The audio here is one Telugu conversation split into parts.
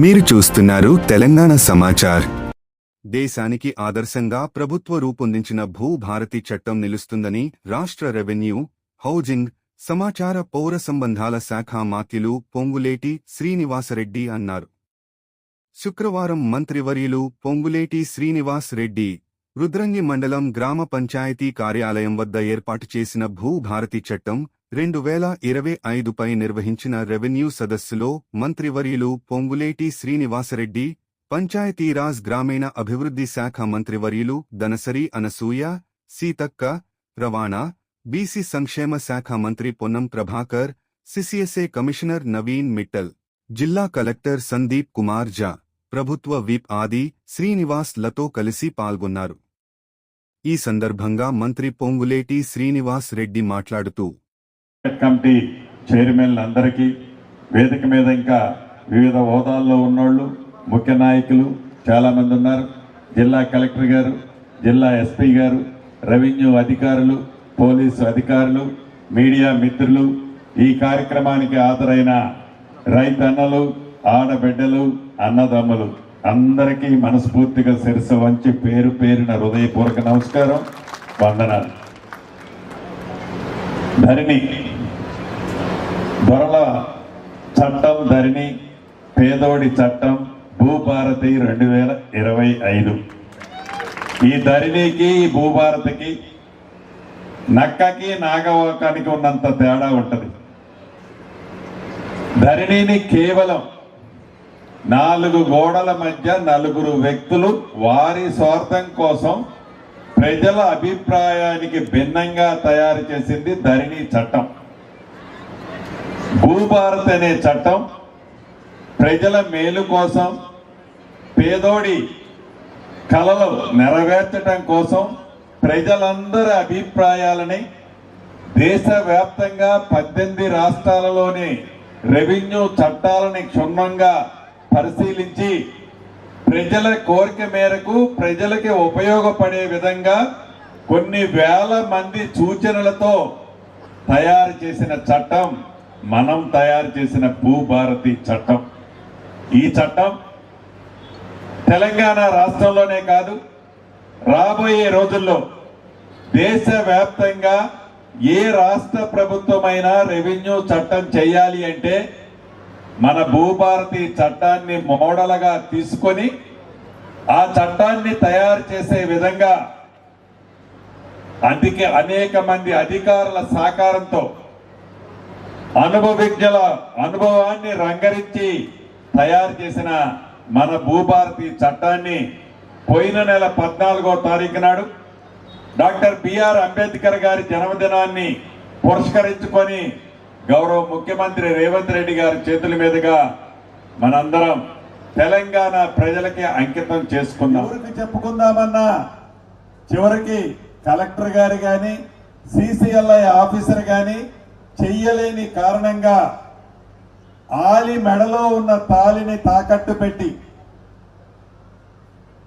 మీరు చూస్తున్నారు తెలంగాణ సమాచార్. దేశానికి ఆదర్శంగా ప్రభుత్వ రూపొందించిన భూభారతి చట్టం నిలుస్తుందని రాష్ట్ర రెవెన్యూ హౌజింగ్ సమాచార పౌర సంబంధాల శాఖ మాత్యులు పొంగులేటి శ్రీనివాసరెడ్డి అన్నారు. శుక్రవారం మంత్రివర్యులు పొంగులేటి శ్రీనివాస్ రెడ్డి రుద్రంగి మండలం గ్రామ పంచాయతీ కార్యాలయం వద్ద ఏర్పాటు చేసిన భూభారతి చట్టం రెండు వేల ఇరవై ఐదుపై నిర్వహించిన రెవెన్యూ సదస్సులో మంత్రివర్యులు పొంగులేటి శ్రీనివాసరెడ్డి పంచాయతీరాజ్ గ్రామీణ అభివృద్ధి శాఖ మంత్రివర్యులు దనసరి అనసూయ సీతక్క రవాణా బీసీ సంక్షేమ శాఖ మంత్రి పొన్నం ప్రభాకర్ సిసిఎస్ఏ కమిషనర్ నవీన్ మిట్టల్ జిల్లా కలెక్టర్ సందీప్ కుమార్ జా ప్రభుత్వ విప్ ఆది శ్రీనివాస్లతో కలిసి పాల్గొన్నారు. ఈ సందర్భంగా మంత్రి పొంగులేటి శ్రీనివాస్ రెడ్డి మాట్లాడుతూ కమిటీ చైర్మన్లు అందరికీ వేదిక మీద ఇంకా వివిధ హోదాల్లో ఉన్నోళ్ళు ముఖ్య నాయకులు చాలామంది ఉన్నారు. జిల్లా కలెక్టర్ గారు జిల్లా ఎస్పీ గారు రెవెన్యూ అధికారులు పోలీసు అధికారులు మీడియా మిత్రులు ఈ కార్యక్రమానికి హాజరైన రైతన్నలు ఆడబిడ్డలు అన్నదమ్ములు అందరికీ మనస్ఫూర్తిగా శిరస వంచి పేరు పేరిన హృదయపూర్వక నమస్కారం వందనాలు. ధరణి దొరల చట్టం ధరణి పేదోడి చట్టం భూభారతి రెండు వేల ఇరవై ఐదు. ఈ ధరణికి ఈ భూభారతికి నక్కకి నాగవాకానికి ఉన్నంత తేడా ఉంటుంది. ధరణిని కేవలం నాలుగు గోడల మధ్య నలుగురు వ్యక్తులు వారి స్వార్థం కోసం ప్రజల అభిప్రాయానికి భిన్నంగా తయారు చేసింది ధరణి చట్టం. భూభారత్ అనే చట్టం ప్రజల మేలు కోసం పేదోడి కళలు నెరవేర్చటం కోసం ప్రజలందరి అభిప్రాయాలని దేశవ్యాప్తంగా పద్దెనిమిది రాష్ట్రాలలోని రెవెన్యూ చట్టాలని క్షుణ్ణంగా పరిశీలించి ప్రజల కోరిక మేరకు ప్రజలకి ఉపయోగపడే విధంగా కొన్ని వేల మంది సూచనలతో తయారు చేసిన చట్టం. మనం తయారు చేసిన భూభారతి చట్టం. ఈ చట్టం తెలంగాణ రాష్ట్రంలోనే కాదు రాబోయే రోజుల్లో దేశవ్యాప్తంగా ఏ రాష్ట్ర ప్రభుత్వమైనా రెవెన్యూ చట్టం చేయాలి అంటే మన భూభారతి చట్టాన్ని మోడల్గా తీసుకొని ఆ చట్టాన్ని తయారు చేసే విధంగా అందుకే అనేక మంది అధికారుల సహకారంతో అనుభవజ్ఞుల అనుభవాన్ని రంగరించి తయారు చేసిన మన భూభారతి చట్టాన్ని పోయిన నెల పద్నాలుగో తారీఖు నాడు డాక్టర్ బిఆర్ అంబేద్కర్ గారి జన్మదినాన్ని పురస్కరించుకొని గౌరవ ముఖ్యమంత్రి రేవంత్ రెడ్డి గారి చేతుల మీదుగా మనందరం తెలంగాణ ప్రజలకి అంకితం చేసుకుందాం. ఊరికి చెప్పుకుందామన్నా చివరికి కలెక్టర్ గారు కానీ సిసిఎల్ఐ ఆఫీసర్ కానీ చెయ్యలేని కారణంగా ఆలి మెడలో ఉన్న తాలిని తాకట్టు పెట్టి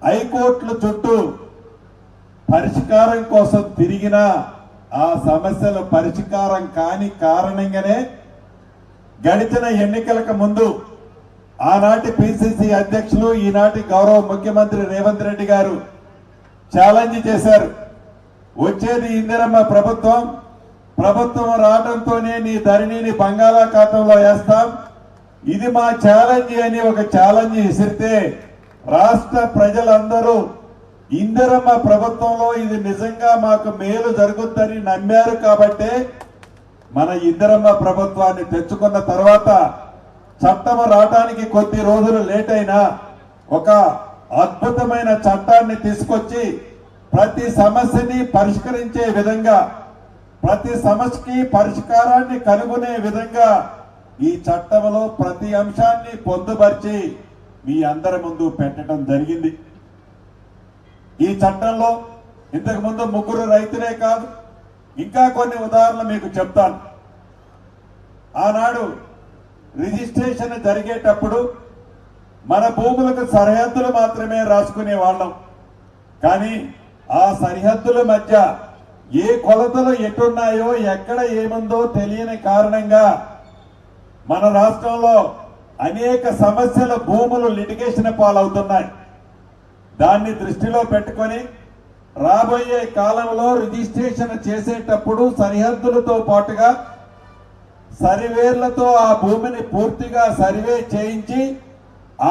హైకోర్టుల చుట్టూ పరిష్కారం కోసం తిరిగిన ఆ సమస్యల పరిష్కారం కాని కారణంగానే గడిచిన ఎన్నికలకు ముందు ఆనాటి పిసిసి అధ్యక్షులు ఈనాటి గౌరవ ముఖ్యమంత్రి రేవంత్ రెడ్డి గారు ఛాలెంజ్ చేశారు. వచ్చేది ఇందిరమ్మ ప్రభుత్వం ప్రభుత్వం రావడంతోనే నీ ధరణిని బంగాళాఖాతంలో వేస్తాం. ఇది మా ఛాలెంజ్ అని ఒక ఛాలెంజ్ విసిరితే రాష్ట్ర ప్రజలందరూ ఇందిరమ్మ ప్రభుత్వంలో ఇది నిజంగా మాకు మేలు జరుగుతుందని నమ్మారు కాబట్టే మన ఇందిరమ్మ ప్రభుత్వాన్ని తెచ్చుకున్న తర్వాత చట్టం రావడానికి కొద్ది రోజులు లేట్ అయినా ఒక అద్భుతమైన చట్టాన్ని తీసుకొచ్చి ప్రతి సమస్యని పరిష్కరించే విధంగా ప్రతి సమస్యకి పరిష్కారాన్ని కనుగొనే విధంగా ఈ చట్టంలో ప్రతి అంశాన్ని పొందుపరిచి మీ అందరి ముందు పెట్టడం జరిగింది. ఈ చట్టంలో ఇంతకు ముందు ముగ్గురు రైతులే కాదు ఇంకా కొన్ని ఉదాహరణలు మీకు చెప్తాను. ఆనాడు రిజిస్ట్రేషన్ జరిగేటప్పుడు మన భూములకు సరిహద్దులు మాత్రమే రాసుకునే వాళ్ళం కానీ ఆ సరిహద్దుల మధ్య ఏ కొలతలు ఎటున్నాయో ఎక్కడ ఏముందో తెలియని కారణంగా మన రాష్ట్రంలో అనేక సమస్యల భూములు లిటిగేషన్ పాలవుతున్నాయి. దాన్ని దృష్టిలో పెట్టుకొని రాబోయే కాలంలో రిజిస్ట్రేషన్ చేసేటప్పుడు సరిహద్దులతో పాటుగా సర్వేర్లతో ఆ భూమిని పూర్తిగా సర్వే చేయించి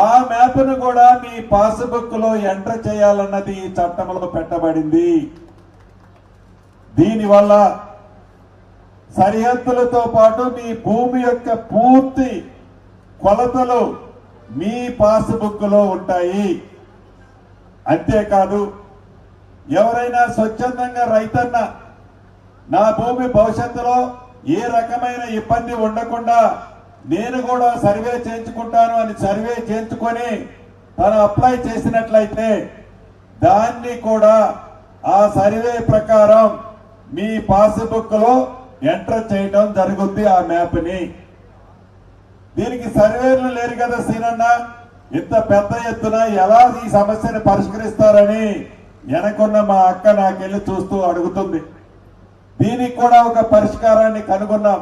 ఆ మ్యాప్ను కూడా మీ పాస్బుక్లో ఎంటర్ చేయాలన్నది ఈ చట్టంలో పెట్టబడింది. దీనివల్ల సరిహద్దులతో పాటు మీ భూమి యొక్క పూర్తి కొలతలు మీ పాస్బుక్లో ఉంటాయి. అంతేకాదు ఎవరైనా స్వచ్ఛందంగా రైతన్న నా భూమి భవిష్యత్తులో ఏ రకమైన ఇబ్బంది ఉండకుండా నేను కూడా సర్వే చేయించుకుంటాను అని సర్వే చేయించుకొని తను అప్లై చేసినట్లయితే దాన్ని కూడా ఆ సర్వే ప్రకారం మీ పాస్బుక్లో ఎంటర్ చేయడం జరుగుద్ది ఆ మ్యాప్ని దీనికి సర్వేలు లేరు కదా సీనన్న? ఇంత పెద్ద ఎత్తున ఎలా ఈ సమస్యను పరిష్కరిస్తారని వెనకున్న మా అక్క నాకెళ్ళి చూస్తూ అడుగుతుంది. దీనికి కూడా ఒక పరిష్కారాన్ని కనుగొన్నాం.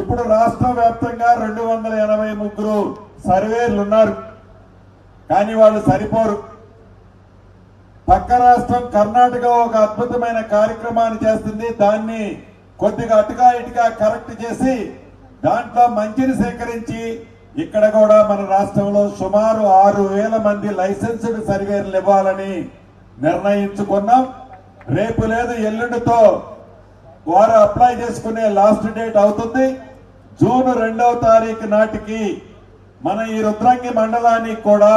ఇప్పుడు రాష్ట్ర వ్యాప్తంగా రెండు వందల ఎనభై ముగ్గురు సర్వేలు ఉన్నారు కానీ వాళ్ళు సరిపోరు. పక్క రాష్ట్రం కర్ణాటక ఒక అద్భుతమైన కార్యక్రమాన్ని చేస్తుంది. దాన్ని కొద్దిగా అటుగా ఇటుగా కరెక్ట్ చేసి దాంట్లో మంచిని సేకరించి ఇక్కడ కూడా మన రాష్ట్రంలో సుమారు ఆరు వేల మంది లైసెన్స్డ్ సర్వేర్లు ఇవ్వాలని నిర్ణయించుకున్నాం. రేపు లేదు ఎల్లుండితో వారు అప్లై చేసుకునే లాస్ట్ డేట్ అవుతుంది. జూన్ రెండవ తారీఖు నాటికి మన ఈ రుద్రంగి మండలానికి కూడా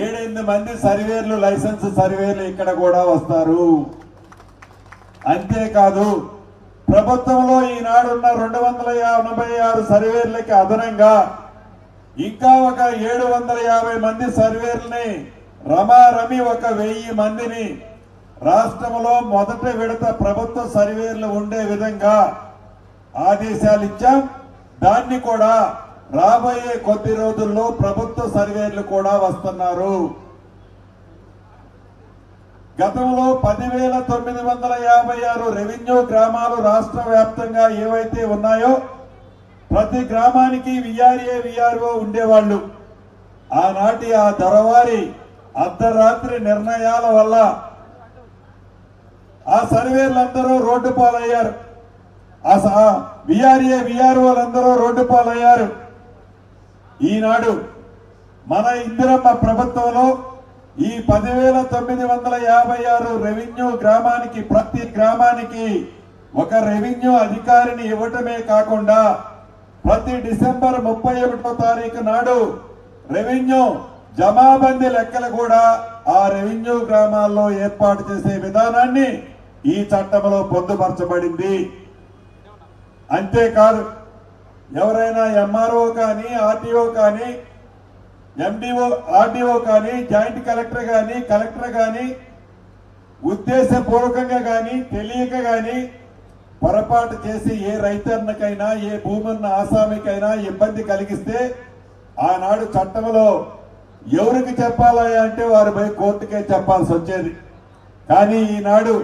ఏడెనిమిది మంది సర్వేర్లు లైసెన్స్ సర్వేర్లు ఇక్కడ కూడా వస్తారు. అంతేకాదు ప్రభుత్వంలో ఈనాడున్న రెండు వందల ఎనభై ఆరు సర్వేర్లకి అదనంగా ఇంకా ఒక ఏడు వందల యాభై మంది సర్వేర్లని రమారమి ఒక వెయ్యి మందిని రాష్ట్రంలో మొదటి విడత ప్రభుత్వ సర్వేర్లు ఉండే విధంగా ఆదేశాలు ఇచ్చాం. దాన్ని కూడా రాబోయే కొద్ది రోజుల్లో ప్రభుత్వ సర్వేలు కూడా వస్తున్నారు. గతంలో పదివేల తొమ్మిది వందల యాభై ఆరు రెవెన్యూ గ్రామాలు రాష్ట్ర వ్యాప్తంగా ఏవైతే ఉన్నాయో ప్రతి గ్రామానికి విఆర్ఏ విఆర్ఓ ఉండేవాళ్ళు. ఆనాటి ఆ దొరవారి అర్ధరాత్రి నిర్ణయాల వల్ల ఆ సర్వేలందరూ రోడ్డు పాలయ్యారు. ఆ విఆర్ఏ విఆర్ఓలందరూ రోడ్డు పాలయ్యారు. ఈనాడు మన ఇందిరమ్మ ప్రభుత్వంలో ఈ పదివేల తొమ్మిది వందల యాభై ఆరు రెవెన్యూ గ్రామానికి ప్రతి గ్రామానికి ఒక రెవెన్యూ అధికారిని ఇవ్వటమే కాకుండా ప్రతి డిసెంబర్ ముప్పై ఒకటో తారీఖు నాడు రెవెన్యూ జమాబందీ లెక్కలు కూడా ఆ రెవెన్యూ గ్రామాల్లో ఏర్పాటు చేసే విధానాన్ని ఈ చట్టంలో పొందుపరచబడింది. అంతేకాదు ఎవరైనా ఎంఆర్ఓ కానీ ఆర్టీఓ కానీ ఎండిఓ ఆర్డీఓ కానీ జాయింట్ కలెక్టర్ కానీ కలెక్టర్ కానీ ఉద్దేశపూర్వకంగా కానీ తెలియక కానీ పొరపాటు చేసి ఏ రైతన్నకైనా ఏ భూమున్న ఆసామికైనా ఇబ్బంది కలిగిస్తే ఆనాడు చట్టంలో ఎవరికి చెప్పాలా అంటే వారు పోయి కోర్టుకే చెప్పాల్సి వచ్చేది. కానీ ఈనాడు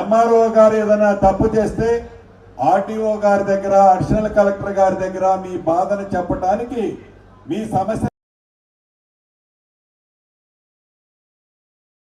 ఎంఆర్ఓ గారు ఏదైనా తప్పు చేస్తే ఆర్టీఓ గారి దగ్గర అడిషనల్ కలెక్టర్ గారి దగ్గర మీ బాధను చెప్పడానికి మీ సమస్య